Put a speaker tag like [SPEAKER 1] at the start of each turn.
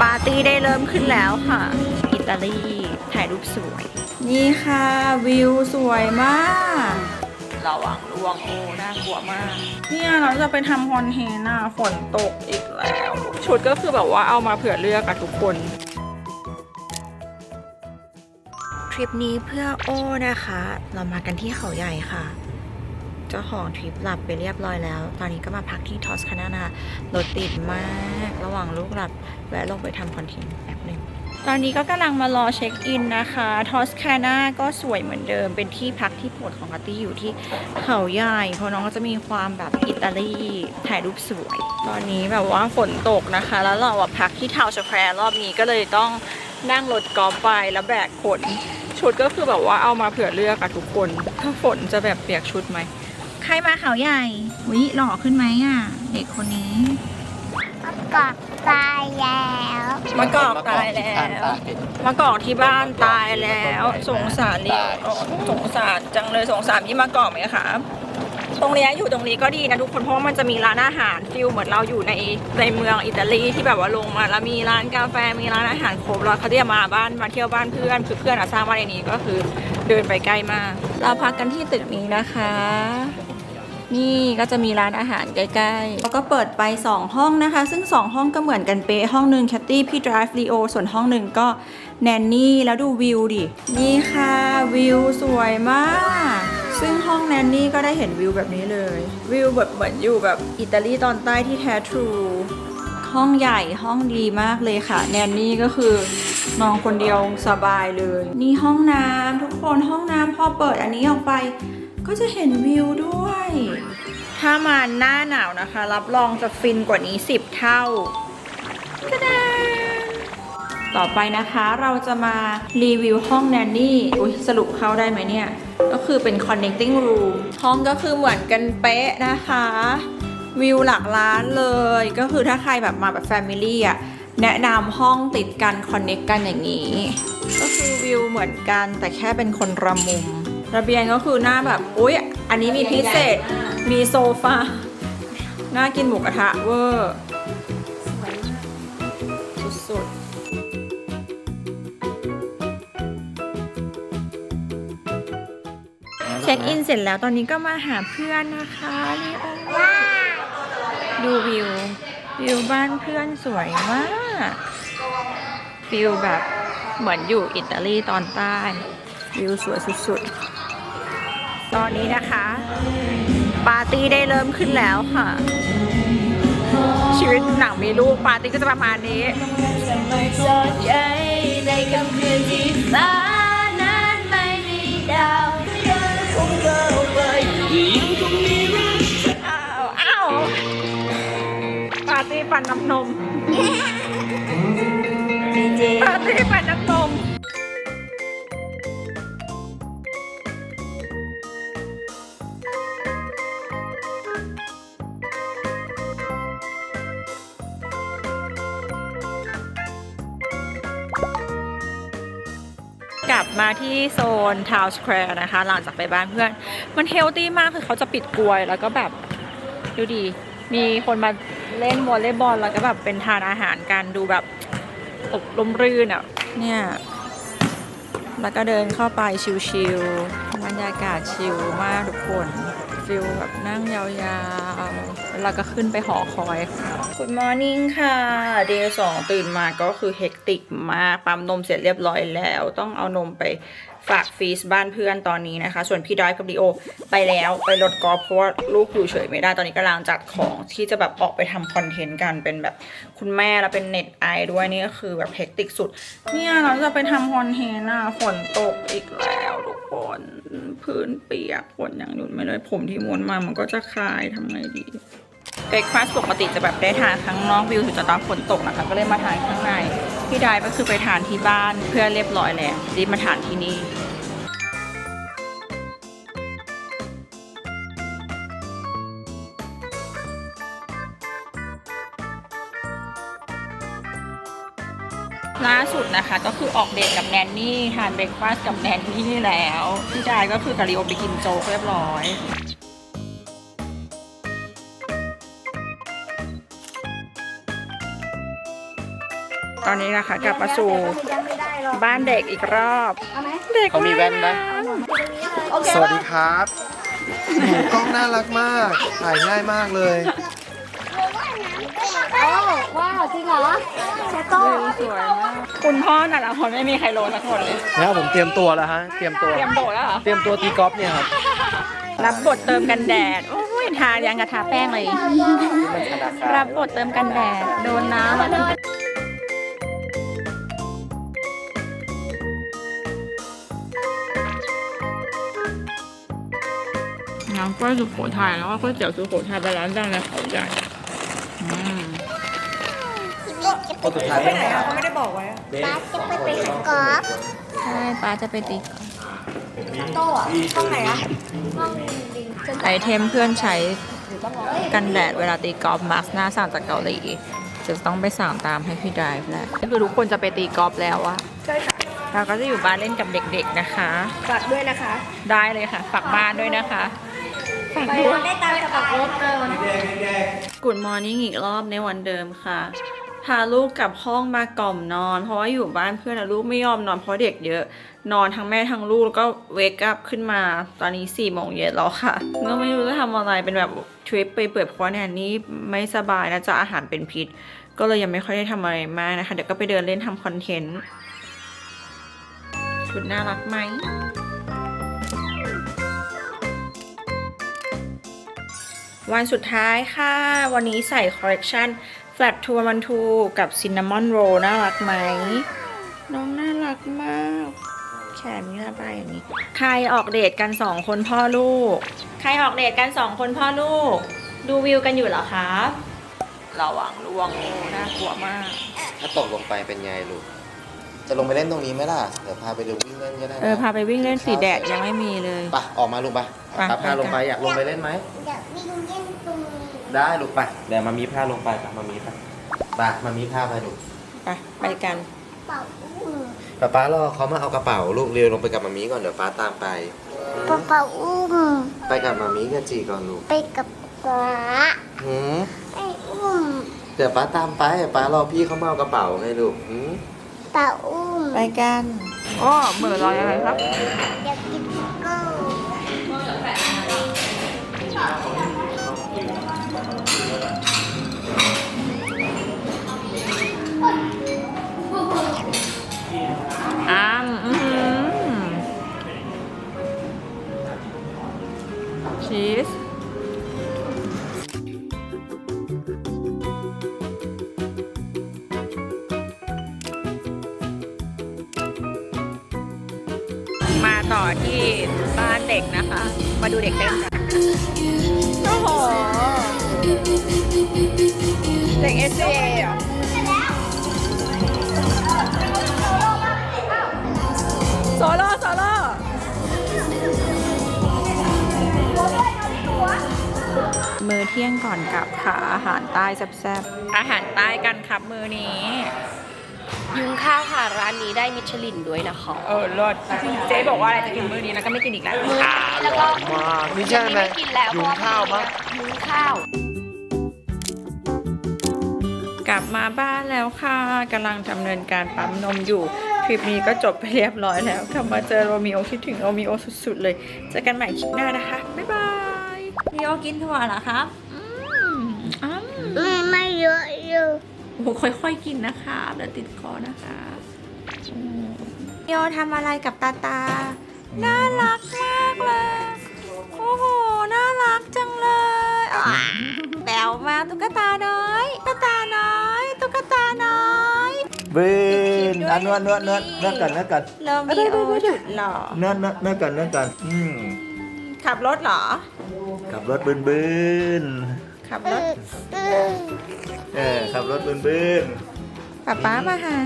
[SPEAKER 1] ปาร์ตี้ได้เริ่มขึ้นแล้วค่ะ อิตาลีถ่ายรูปสวย นี่ค่ะวิวสวยมากระวังร่วงโอ้น่ากลัวมาก เนี่ยเราจะไปทำคอนเทนต์อะฝนตกอีกแล้ว ชุดก็คือแบบว่าเอามาเผื่อเลือกอะทุกคน ทริปนี้เพื่อโอ้นะคะ เรามากันที่เขาใหญ่ค่ะ เจ้าของทริปหลับไปเรียบร้อยแล้ว ตอนนี้ก็มาพักที่ทอสคานานารถติดมาก ระหว่างลูกหลับแวะลงไปทำคอนเทนต์แป๊บหนึ่งตอนนี้ก็กำลังมารอเช็คอินนะคะทอสคานาก็สวยเหมือนเดิม เป็นที่พักที่โปรดของอาร์ตี้อยู่ที่เขาใหญ่ เพราะน้องก็จะมีความแบบอิตาลีถ่ายรูปสวย ตอนนี้แบบว่าฝนตกนะคะ แล้วเราอะพักที่ทาวน์สแควร์รอบนี้ก็เลยต้องนั่งรถกอล์ฟไปแล้วแบกขนชุดก็คือแบบว่าเอามาเผื่อเลือกอะทุกคน ถ้าฝนจะแบบเปียกชุดไหม รมาเขาใหญ่วิหล่อขึ้นไหมอะ เด็กคนนี้
[SPEAKER 2] กอกตายแล้ว
[SPEAKER 1] มะกอกตายแล้วมะกอกที่บ้านตายแล้ว สงสารดิโอ้สงสารจังเลยสงสารพี่มะกอกไหมคะตรงเนี้ยอยู่ตรงนี้ก็ดีนะทุกคนเพราะว่ามันจะมีร้านอาหารฟิลเหมือนเราอยู่ในในเมืองอิตาลีที่แบบว่าลงมาแล้วมีร้านกาแฟมีร้านอาหารครบแล้วเขาจะมาบ้านมาเที่ยวบ้านเพื่อนคือเพื่อนอะสร้างบ้านในนี้ก็คือเดินไปใกล้มากเราพักกันที่ตึกนี้นะคะ นี่ก็จะมีร้านอาหารใกล้ๆ แล้วก็เปิดไป 2 ห้องนะคะ ซึ่ง 2 ห้องก็เหมือนกันเป๊ะห้องหนึ่งแคตตี้พี่ดราฟลีโอส่วนห้องหนึ่งก็แนนนี่แล้วดูวิวดิ นี่ค่ะวิวสวยมาก ซึ่งห้องแนนนี่ก็ได้เห็นวิวแบบนี้เลย วิวแบบเหมือนอยู่แบบอิตาลีตอนใต้ที่แท้ทรู ห้องใหญ่ห้องดีมากเลยค่ะ แนนนี่ก็คือนอนคนเดียวสบายเลย นี่ห้องน้ำทุกคนห้องน้ำพอเปิดอันนี้ออกไป ก็จะเห็นวิวด้วย ถ้ามาหน้าหนาวนะคะ รับรองจะฟินกว่านี้ 10 เท่าตะดาต่อไปนะคะเราจะมารีวิวห้องแนนนี่อุ้ยสรุปเข้าได้ไหมเนี่ย ก็คือเป็น connecting room ห้องก็คือเหมือนกันเป๊ะนะคะ วิวหลักล้านเลย ก็คือถ้าใครแบบมาแบบแฟมิลี่อะ แนะนำห้องติดกันคอนเน c กกันอย่างนี้ ก็คือวิวเหมือนกันแต่แค่เป็นคนระมุม ระเบียงก็คือหน้าแบบอุ๊ย อันนี้มีพิเศษ มีโซฟา น่ากินหมูกระทะเวอร์สุดๆ เช็คอินเสร็จแล้วตอนนี้ก็มาหาเพื่อนนะคะลีโอดูวิว วิวบ้านเพื่อนสวยมากฟิลแบบเหมือนอยู่อิตาลีตอนใต้ วิวสวยสุดๆ ตอนนี้นะคะ ปาร์ตี้ได้เริ่มขึ้นแล้วค่ะ ชีวิตหนังมีลูกปาร์ตี้ก็จะประมาณนี้
[SPEAKER 2] ในคำคืนที่ฟ้านั้นไม่มีดาวเดินคงเข้าไปยังคงมีรัก
[SPEAKER 1] อ้าวอ้าวปาร์ตี้ปั่นน้ำนมปาร์ตี้ปั่นน้ำนม มาที่โซนทาวน์สแควร์นะคะ หลังจากไปบ้านเพื่อน มันเฮลตี้มากคือเขาจะปิดกลวย แล้วก็แบบดูดี มีคนมาเล่นวอลเลย์บอลแล้วก็แบบเป็นทานอาหารกันดูแบบอบลมรื่นอะ เนี่ย แล้วก็เดินเข้าไปชิลๆบรรยากาศชิลมากทุกคน ฟิลแบบนั่งยาวๆแล้วก็ขึ้นไปหอคอยค่ะ Good morning ค่ะเดย์สองตื่นมาก็คือเฮกติกมากปั๊มนมเสร็จเรียบร้อยแล้ว ต้องเอานมไป ฝากฟรีซบ้านเพื่อนตอนนี้นะคะ ส่วนพี่ดอยกับดิโอไปแล้วไปรถกอล์ฟเพราะว่าลูกอยู่เฉยไม่ได้ตอนนี้กำลังจัดของที่จะแบบออกไปทำคอนเทนต์กันเป็นแบบคุณแม่แล้วเป็นเน็ตไอด้วยนี่ก็คือแบบเฮกติกสุด เนี่ยเราจะไปทำคอนเทนต์อะฝนตกอีกแล้วทุกคนพื้นเปียกฝนอย่างหยุดไม่เลยผมที่ม้วนมามันก็จะคลายทำไงดี เบรกฟาสต์ปกติจะแบบได้ทานข้างนอกวิวถึงจะตอนฝนตกนะคะ ก็เลยมาทานข้างใน พี่ไดายก็คือไปทานที่บ้านเพื่อเรียบร้อยแล้วรีบมาทานที่นี่ล่าสุดนะคะก็คือออกเดทกับแนนนี่ทานเบรกฟาสต์กับแนนนี่แล้วพี่จายก็คือกะริโอไปกินโจ๊กเรียบร้อย อนนี้นะคะ กลับมาสู่บ้านเด็กอีกรอบ
[SPEAKER 2] เอาไหม
[SPEAKER 1] เด็ก
[SPEAKER 3] เขามีแว่นนะ
[SPEAKER 2] โอเค
[SPEAKER 3] สวัสดีครับโอ้โหกล้องน่ารักมาก ถ่ายง่ายมากเลย
[SPEAKER 2] โอ้ว้าวจริงเหรอเชโต้
[SPEAKER 1] สวยมากคุณพ่อน่ะละคนไม่มีใครโลสักคนเลย
[SPEAKER 3] แล้วผมเตรียมตัวแล้วฮะ เตรียมตัว
[SPEAKER 1] เตรียมโดดแล้วเหรอ
[SPEAKER 3] เตรียมตัวตีกอล์ฟเนี่ยครับ
[SPEAKER 1] รับบทเติมกันแดด โอ้ยทายังกระทาแป้งเลย รับบทเติมกันแดด โดนน้ำ กล้วยสุโขทัยแล้วก็ก๋วยเตี๋ยวสุโขทัยไปร้านดังในเขาใหญ่อืม
[SPEAKER 3] คนสุดท้าย
[SPEAKER 1] ไปไหนอะเขาไม่ได้บอกไว้อะ
[SPEAKER 3] เบส
[SPEAKER 1] ใช่ป้าจะไปตี
[SPEAKER 2] โต้อะห้องไหนอะห้องดิง
[SPEAKER 1] ไอเทมเพื่อนใช้กันแดดเวลาตีกอล์ฟมาร์คหน้าสั่งจากเกาหลีจะต้องไปสั่งตามให้พี่ไดฟ์แหละก็คือทุกคนจะไปตีกอล์ฟแล้วอะ
[SPEAKER 2] ใช่ค่ะ
[SPEAKER 1] เราก็จะอยู่บ้านเล่นกับเด็กๆนะคะ
[SPEAKER 2] ฝากด้วยนะคะ
[SPEAKER 1] ได้เลยค่ะ ฝากบ้านด้วยนะคะ ฝาก
[SPEAKER 2] ไป
[SPEAKER 1] ด้วย
[SPEAKER 2] ได้ตามกระเป๋ารถเลยวันนี้
[SPEAKER 1] กูดมอร์นิ่งอีกรอบในวันเดิมค่ะ พาลูกกลับห้องมากล่อมนอน เพราะว่าอยู่บ้านเพื่อนลูกไม่ยอมนอนเพราะเด็กเยอะ นอนทั้งแม่ทั้งลูกแล้วก็เวกอัพขึ้นมาตอนนี้4ี่โมงเย็นแล้วค่ะก็ไม่รู้จะทำอะไรเป็นแบบทริปไปเปิดเพราะแนนนี่ไม่สบายนะจะอาหารเป็นพิษ ก็เลยยังไม่ค่อยได้ทำอะไรมากนะคะ เดี๋ยวก็ไปเดินเล่นทำคอนเทนต์ชุดน่ารักไหม วันสุดท้ายค่ะ วันนี้ใส่คอลเล t ชัน Flat to One Two กับ Cinnamon Roll น่ารักไหม น้องน่ารักมาก แขนมีระบายอย่างนี้ ใครออกเดทกันสองคนพ่อลูก ใครออกเดทกันสองคนพ่อลูก ดูวิวกันอยู่เหรอคะระวังล่วงโอ้น่ากลัวมาก
[SPEAKER 3] ถ้าตกลงไปเป็นไงลูก จะลงไปเล่นตรงนี้ไหมล่ะ เดี๋ยวพาไปดูวิ่งเล่นก็ได้นะ
[SPEAKER 1] เออ พาไปวิ่งเล่นสีแดดยังไม่มีเลย
[SPEAKER 3] ไปออกมาลูกไป
[SPEAKER 1] ไป
[SPEAKER 3] ป้าพา
[SPEAKER 1] ไป
[SPEAKER 3] ลงไปอยากลงไปเล่นไหม
[SPEAKER 2] อยากวิ่งเล่นตรงนี้
[SPEAKER 3] ได้ลูกไปเดี๋ยวมามีพาลงไปไปมามีไปไปมามีพาไปลูก
[SPEAKER 1] ไปไปกัน
[SPEAKER 2] เป่าอุ้ม
[SPEAKER 3] ป้าป้ารอเขามาเอากระเป๋าลูกเร็วลงไปกับมามีก่อนเดี๋ยวป้าตามไป
[SPEAKER 2] เป่าเป่าอุ้ม
[SPEAKER 3] ไปกับมามีกับจีก่อนลูก
[SPEAKER 2] ไปกับป๊า
[SPEAKER 3] หืม
[SPEAKER 2] ไปอุ้ม
[SPEAKER 3] เดี๋ยวป้าตามไปป้ารอพี่เขามาเอากระเป๋าไงลูกหืม
[SPEAKER 2] เป่าอุ้ม
[SPEAKER 1] ไปกันโอ้เหมือรอยอะไรครับ
[SPEAKER 2] อยากกินพิกเกิล
[SPEAKER 1] อ้ามอืมชีสมาต่อที่บ้านเด็กนะคะ มาดูเด็กเล่นกันโอ้โห เด็ก S A เหรอโซโล่โซโล่มือเที่ยงก่อนกลับค่ะอาหารใต้แซ่บๆอาหารใต้กันครับมือนี้
[SPEAKER 2] ยุงข้าวค่ะร้านนี้ได้มิชลินด้วยนะคะ
[SPEAKER 1] เออรสเจ๊บอกว่าอะไรจะกินมือนี้แล้วก็ไม่กินอีกแล้ว
[SPEAKER 2] มื้อนี้แล้วก็
[SPEAKER 3] มากนี่ใช่ไหม
[SPEAKER 2] ไม่กินแล้ว
[SPEAKER 3] ยุงข้าวมั้ง
[SPEAKER 2] ยุงข้าว
[SPEAKER 1] กลับมาบ้านแล้วค่ะกำลังดำเนินการปั๊มนมอยู่คลิปนี้ก็จบไปเรียบร้อยแล้วกลับมาเจอโรมิโอคิดถึงโรมิโอสุดๆเลยเจอกันใหม่คลิปหน้านะคะบ๊ายบายมิโอกินถั่วเหรอครับอืมอ้ำ
[SPEAKER 2] ไม่ไม่เยอะเยอะ
[SPEAKER 1] โอ้โหค่อยๆกินนะคะเดี๋ยวติดคอนะคะอืมมิโอทำอะไรกับตาตา น่ารักมากเลย โอ้โห น่ารักจังเลยอะแบวมากตุ๊กตาน้อยตุ๊กตาน้อยตุ๊กตาน้อย
[SPEAKER 3] บินอะนวดนวดนวดนวดกันนวดกัน
[SPEAKER 1] โรมิโอสุดหล่อน
[SPEAKER 3] วดนวดนวดกันนวดกันอืม
[SPEAKER 1] ขับรถเหรอ
[SPEAKER 3] ขับรถบืนบืน
[SPEAKER 1] ขับรถ
[SPEAKER 3] เออขับรถบืนบืน
[SPEAKER 1] ป๊าป๊ามาหา